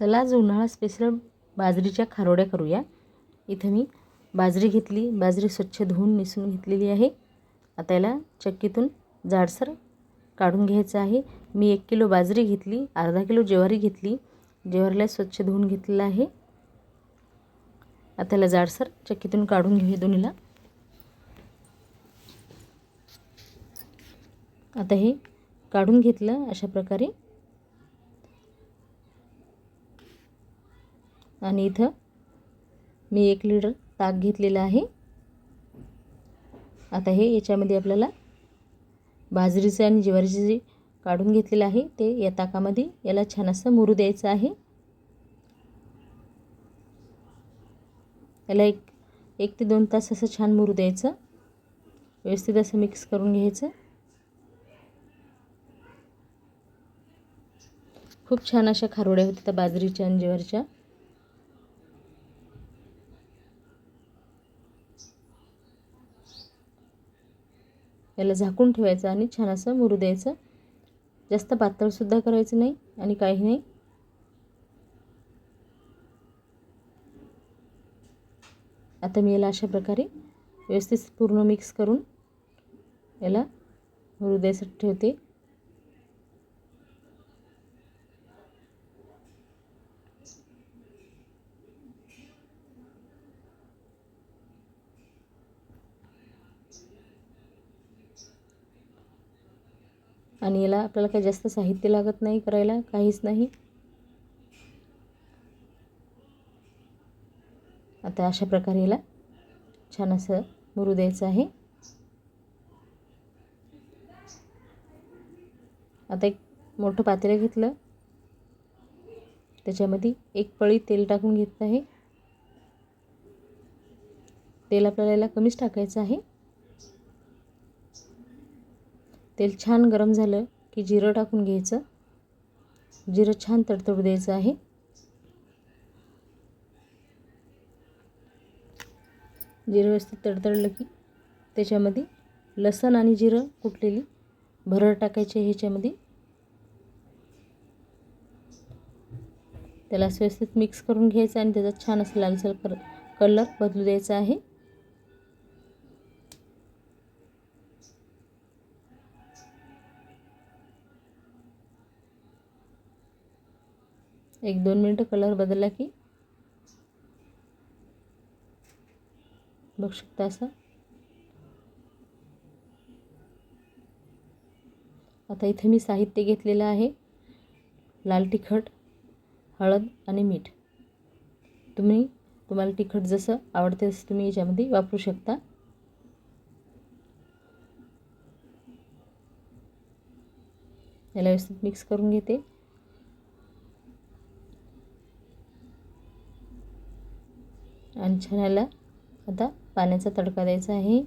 चला आज उन्हाळा स्पेशल बाजरीच्या खारोड्या करूया. इथं मी बाजरी घेतली बाजरी स्वच्छ धुवून निसून घेतलेली आहे. आता याला चक्कीतून जाडसर काढून घ्यायचं आहे. मी एक किलो बाजरी घेतली अर्धा किलो ज्वारी घेतली. ज्वारीला स्वच्छ धुवून घेतलेलं आहे. आता याला जाडसर चक्कीतून काढून घेऊया दोन्हीला. आता हे काढून घेतलं अशा प्रकारे. आणि इथं मी एक लिटर ताक घेतलेलं आहे. आता हे याच्यामध्ये आपल्याला बाजरीचं आणि ज्वारीचं जे काढून घेतलेलं आहे ते या ताकामध्ये याला छान असं मुरू द्यायचं आहे. याला एक एक ते दोन तास असं छान मुरू द्यायचं. व्यवस्थित असं मिक्स करून घ्यायचं. खूप छान अशा खारोड्या होत्या त्या बाजरीच्या आणि ज्वारीच्या. याला झाकून ठेवायचं आणि छान असं मुरू द्यायचं. जास्त पातळसुद्धा करायचं नाही आणि काही नाही. आता मी याला अशा प्रकारे व्यवस्थित पूर्ण मिक्स करून याला मुरू द्यायसाठी ठेवते. आणि याला आपल्याला काही जास्त साहित्य लागत नाही करायला काहीच नाही. आता अशा प्रकारे याला छान असं मुरू द्यायचं आहे. आता एक मोठं पातेलं घेतलं. त्याच्यामध्ये एक पळी तेल टाकून घेतलं आहे. तेल आपल्याला याला कमीच टाकायचं आहे. तेल छान गरम झालं की जिरं टाकून घ्यायचं. जिरं छान तडतडू द्यायचं आहे. जिरं व्यवस्थित तडतडलं की त्याच्यामध्ये लसण आणि जिरं कुटलेली भरड टाकायची ह्याच्यामध्ये. त्याला व्यवस्थित मिक्स करून घ्यायचं आणि त्याचा छान असं लालसर कर कलर बदलू द्यायचा आहे. एक दोन मिनटं कलर बदलला की. बघू शकता असं. आता इथे मी साहित्य घेतलेलं आहे. लाल तिखट हळद आणि मीठ. तुम्ही तुम्हाला तिखट जसं आवडते तसं तुम्ही याच्यामध्ये वापरू शकता. याला व्यवस्थित मिक्स करून घेते. आणि छान याला आता पाण्याचा तडका द्यायचा आहे.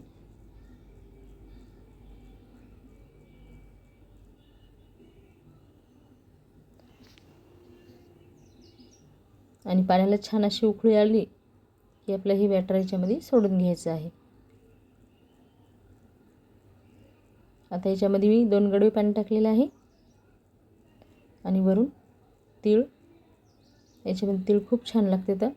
आणि पाण्याला छान अशी उकळी आली की आपलं हे बॅटर याच्यामध्ये सोडून घ्यायचं आहे. आता याच्यामध्ये मी दोन गडवे पाणी टाकलेलं आहे. आणि वरून तीळ. याच्यामध्ये तीळ खूप छान लागते तर.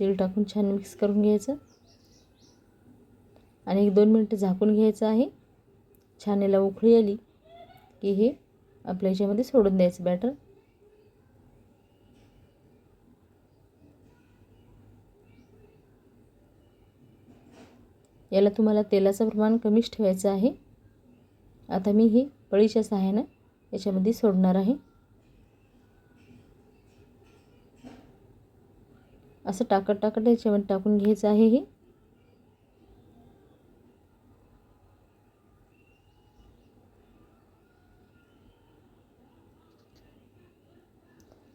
तेल टाकून छान मिक्स करून घ्यायचं. आणि एक दोन मिनटं झाकून घ्यायचं आहे. छान याला उखळी आली की हे आपल्या याच्यामध्ये सोडून द्यायचं बॅटर याला तुम्हाला तेलाचं प्रमाण कमीच ठेवायचं आहे. आता मी ही पळीच्या सहाय्यानं याच्यामध्ये सोडणार आहे. असं टाकत टाकत याच्यामध्ये टाकून घ्यायचं आहे हे.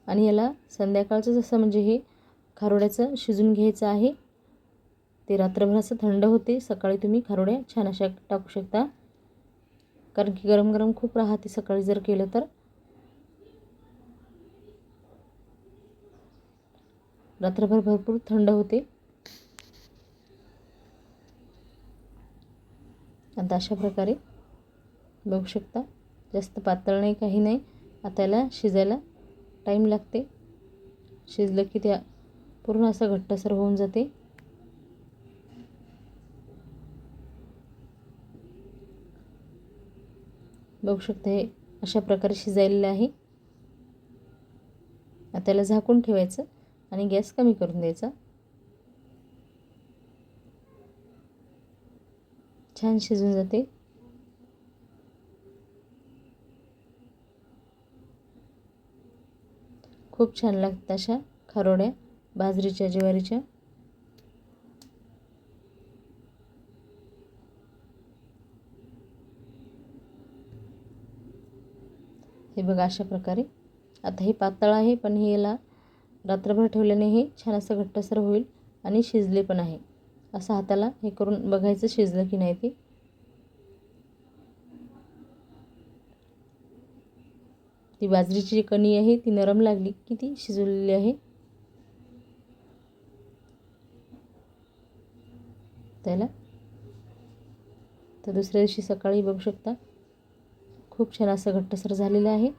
आणि याला संध्याकाळचं जसं म्हणजे हे खारोड्याचं शिजून घ्यायचं आहे. ते रात्रभर असं थंड होते सकाळी तुम्ही खारोड्या छान अशा टाकू शकता. कारण की गरम गरम खूप राहते सकाळी जर केलं तर. रात्रभर भरपूर थंड होते. आता अशा प्रकारे बघू शकता जास्त पातळ नाही काही नाही. आता याला शिजायला टाईम लागते. शिजलं की त्या पूर्ण असं घट्टसर होऊन जाते. बघू शकता हे अशा प्रकारे शिजायलेलं आहे. आता त्याला झाकून ठेवायचं. आणि गॅस कमी करून द्यायचा. छान शिजून जाते. खूप छान लागतात अशा खारोड्या बाजरीच्या ज्वारीच्या. हे बघा अशा प्रकारे. आता हे पातळ आहे पण हे याला रात्रभर ठेवल्याने हे छान असं घट्टसर होईल आणि शिजले पण आहे. असं हाताला हे करून बघायचं शिजलं की नाही ते. ती बाजरीची जी कणी आहे ती नरम लागली की ती शिजवलेली आहे. त्याला तर दुसऱ्या दिवशी सकाळी बघू शकता. खूप छान असं घट्टसर झालेलं आहे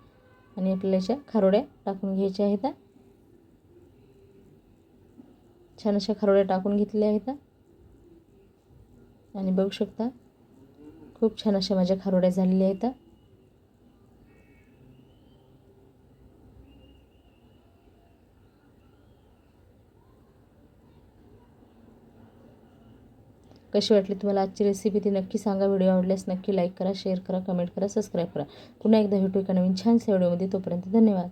आणि आपल्याला याच्या खारोड्या टाकून घ्यायच्या आहेत. छान अशा खारोड्या टाकून घेतलेल्या आहेत. आणि बघू शकता खूप छान अशा माझ्या खारोड्या झालेल्या आहेत. कशी वाटली तुम्हाला आजची रेसिपी ती नक्की सांगा. व्हिडिओ आवडल्यास नक्की लाईक करा शेअर करा कमेंट करा सबस्क्राईब करा. पुन्हा एकदा भेटू एका नवीन छानशा व्हिडिओमध्ये तोपर्यंत धन्यवाद.